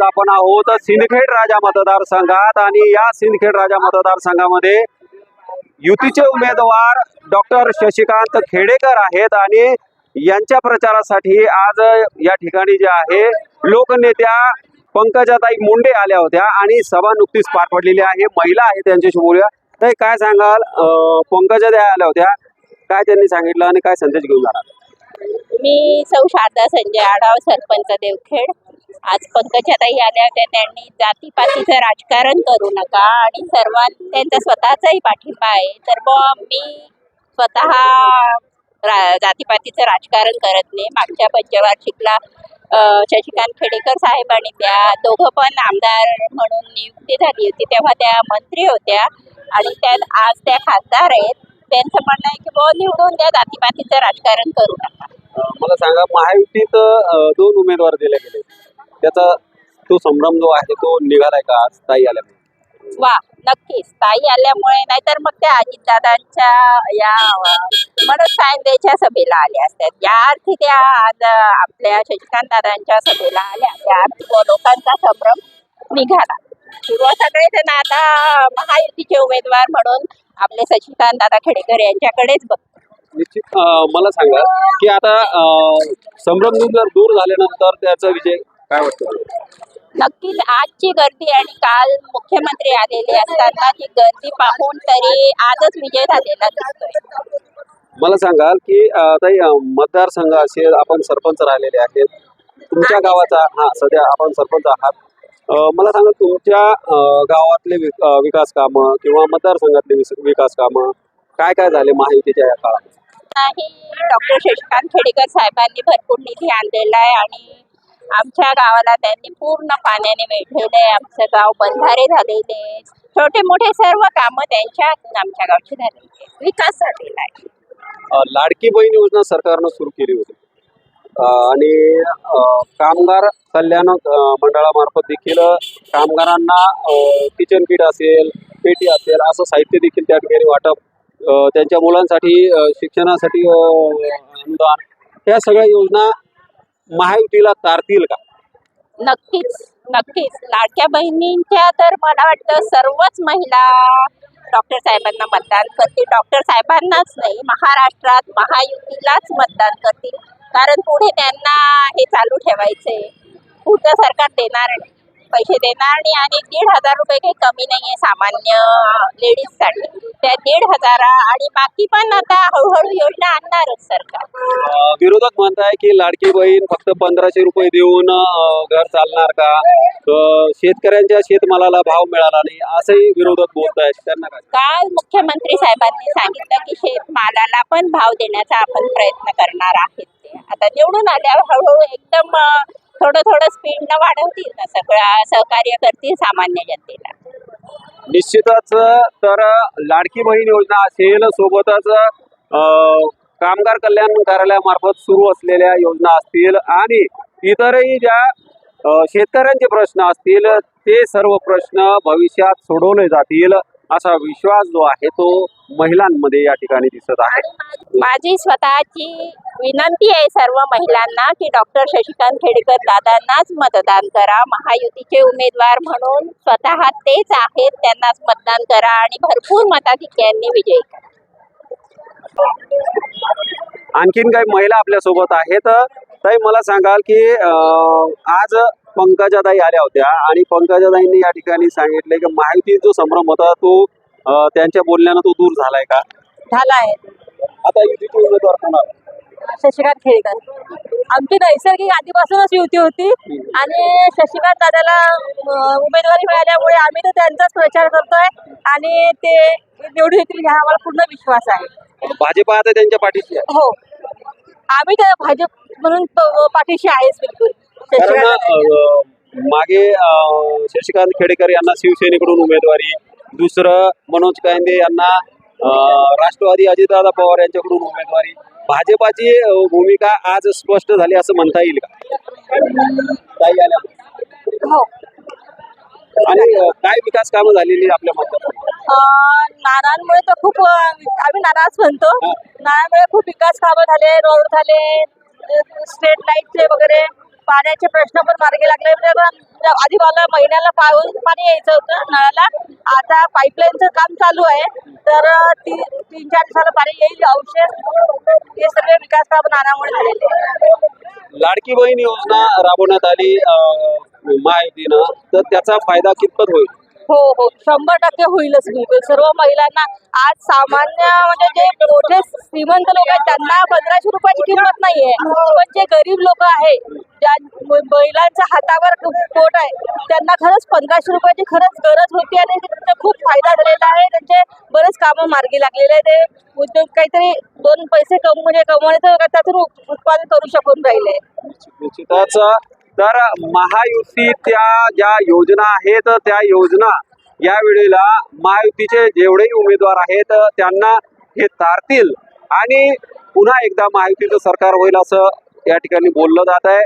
आपण आहोत सिंदखेड राजा मतदारसंघात आणि या सिंदखेड राजा मतदारसंघामध्ये युतीचे उमेदवार डॉक्टर शशिकांत खेडेकर आहेत आणि यांच्या प्रचारासाठी आज या ठिकाणी जे आहे लोकनेत्या पंकजाताई मुंडे आल्या होत्या आणि सभा नुकतीच पार पडलेली आहे. महिला आहे त्यांच्याशी बोलूया. ते काय सांगाल? पंकजा पंकजाताई आल्या होत्या. काय त्यांनी सांगितलं आणि काय संदेश घेऊन जाणार? मी सौ शारदा संजय आढाव सरपंच देवखेड. आज पंकजाताई आल्या होत्या त्यांनी जातीपातीचं राजकारण करू नका आणि सर्वां त्यांचा स्वतःचाही पाठिंबा आहे. तर मग मी स्वतः रा जातीपातीचं राजकारण करत नाही. मागच्या पंचवार्षिकला शशिकांत खेडेकर साहेब आणि त्या दोघं पण आमदार म्हणून नियुक्ती झाली होती. तेव्हा त्या मंत्री होत्या आणि त्या आज त्या खासदार आहेत. त्यांचं म्हणणं आहे की बुवा निवडून द्या जातीपातीचं राजकारण करू नका. मला सांगा महायुतीत दोन उमेदवार दिले गेले. त्याचा तो संभ्रम जो आहे तो निघालाय का? आज ताई आल्या वा नक्कीच. ताई आल्यामुळे नाहीतर मग त्या अजितदादांच्या या मनोज सभेला आल्या असतात या अर्थी त्या आज आपल्या शशिकांत दादांच्या सभेला आल्या. त्या अर्थी लोकांचा संभ्रम निघाला. सुरुवात सगळे जण आता महायुतीचे उमेदवार म्हणून आपले शशिकांत दादा खेडेकर यांच्याकडेच बघतात निश्चित अं, मला सांगा की आता अं, संभ्रम जर दूर झाल्यानंतर त्याचा विजय काय वाटतं? नक्कीच. आजची गर्दी आणि काल मुख्यमंत्री आलेले असताना ती गर्दी पाहून तरी आजच विजय झालेला दिसतोय. मला सांगाल की ताई मतदारसंघ असेल आपण सरपंच राहिलेले आहेत. तुमच्या गावाचा हा सध्या आपण सरपंच आहात. मला सांगा तुमच्या गावातले विकास कामं किंवा मतदारसंघातले विकास कामं काय काय झाले महायुतीच्या या काळात? नाही डॉक्टर शशिकांत खेडेकर साहेबांनी भरपूर निधी आणलेला आहे आणि आमच्या गावाला त्यांनी पूर्ण पाण्याने वेढलेलं आहे आमचं गाव बंधारे झालेले आहेत. छोटे मोठे सर्व कामं त्यांच्या आमच्या गावची झालेली आहेत. विकास झालेला आहे लाडकी बहीण योजना सरकारनं सुरू केली होती आणि कामगार कल्याण मंडळामार्फत देखील कामगारांना किचन किट असेल पेटी असेल असं साहित्य देखील त्या ठिकाणी वाटप त्यांच्या मुलांसाठी शिक्षणासाठी अनुदान ह्या सगळ्या योजना महायुतीला तारतील का? नक्कीच नक्कीच. लाडक्या बहिणींच्या तर मला वाटतं सर्वच महिला डॉक्टर साहेबांना मतदान करतील. डॉक्टर साहेबांनाच नाही महाराष्ट्रात महायुतीलाच मतदान करतील. कारण पुढे त्यांना हे चालू ठेवायचे पुढचं सरकार देणार नाही. पैसे देणार नाही आणि दीड हजार रुपये काही कमी नाही आहे सामान्य लेडीजसाठी. त्या दीड हजारा आणि बाकी पण आता हळूहळू योजना आणणारच सरकार. विरोधक म्हणताय की लाडकी बहीण फक्त पंधराशे रुपये देऊन घर चालणार का? शेतकऱ्यांच्या शेतमालाला भाव मिळाला नाही असंही विरोधक बोलत आहेत त्यांना काय काल मुख्यमंत्री साहेबांनी सांगितलं की शेतमालाला पण भाव देण्याचा आपण प्रयत्न करणार आहेत. आता निवडून आल्यावर हळूहळू एकदम थोडं थोडं स्पीड न वाढवतील ना सगळं सहकार्य करतील सामान्य जनतेला. निश्चितच तर लाडकी बहीण योजना असेल सोबतच कामगार कल्याण कार्यालयामार्फत सुरू असलेल्या योजना असतील आणि इतरही ज्या शेतकऱ्यांचे प्रश्न असतील ते सर्व प्रश्न भविष्यात सोडवले जातील असा विश्वास जो आहे तो महिलांमध्ये या ठिकाणी दिसत आहे. माझी स्वतःची विनंती आहे सर्व महिलांना की डॉक्टर शशिकांत खेडेकर दादांनाच मतदान करा. महायुतीचे उमेदवार म्हणून स्वतः तेच आहेत त्यांनाच मतदान करा आणि भरपूर मताधिक्यांनी विजयी करा. आणखीन काही महिला आपल्यासोबत आहेत. ताई मला सांगाल की आज पंकजाताई आल्या होत्या आणि पंकजाताईंनी या ठिकाणी सांगितले की महायुती जो संभ्रम होता तो त्यांच्या बोलण्यानं तो दूर झालाय का? झाला आहे आता युतीचे उमेदवार कोणाला शशिकांत खेडेकर आमची नैसर्गिक आधीपासूनच युती होती आणि शशिकांत दादाला उमेदवारी मिळाल्यामुळे आम्ही तर त्यांचाच प्रचार करतोय आणि ते निवडून येतील ह्या आम्हाला पूर्ण विश्वास आहे. भाजपा आता त्यांच्या पाठीशी आहे. हो. आम्ही तर भाजप म्हणून पाठीशी आहेच बिलकुल. शशिकांत मागे शशिकांत खेडेकर यांना शिवसेनेकडून उमेदवारी दुसरं मनोज कांदे यांना राष्ट्रवादी अजितदादा पवार यांच्याकडून उमेदवारी. भाजपाची भूमिका आज स्पष्ट झाली असं म्हणता येईल का? हो. आणि काय विकास कामं झालेली आपल्या मतदारसंघात अं, नानांमुळे तर खूप आम्ही नानाच म्हणतो. नानांमुळे खूप विकास कामं झाले रोड झाले स्ट्रीट लाईटचे वगैरे पाण्याचे प्रश्न पण मार्गी लागले. म्हणजे आधी मला महिन्याला पाऊस पाणी यायचं होतं नळाला. आता पाईपलाईनचं काम चालू आहे. तर ती तीन चार दिवसाला पाणी येईल. औषध हे सगळे विकास काम नानामुळे झालेले लाडकी बहीण योजना राबवण्यात आली अं, महायुतीनं तर त्याचा फायदा कितपत होईल? हो हो. शंभर टक्के होईलच बिलकुल. सर्व महिलांना आज सामान्य म्हणजे जे मोठे श्रीमंत लोक आहेत त्यांना पंधराशे रुपयाची किंमत नाहीये. पण जे गरीब लोक आहे ज्या महिलांच्या हातावर पोट आहे त्यांना खरंच पंधराशे रुपयाची खरंच गरज होती आणि त्यांचा खूप फायदा झालेला आहे. त्यांचे बरेच कामं मार्गी लागलेले आहे ते उद्योग काहीतरी दोन पैसे कम म्हणजे कमवण्याचं त्यातून उत्पादन करू शकून राहिले. निश्चितच तर महायुती त्या ज्या योजना आहेत त्या योजना या वेळेला महायुतीचे जेवढेही उमेदवार आहेत त्यांना हे तारतील. आणि पुन्हा एकदा महायुतीचं सरकार होईल असं या ठिकाणी बोललं जात आहे.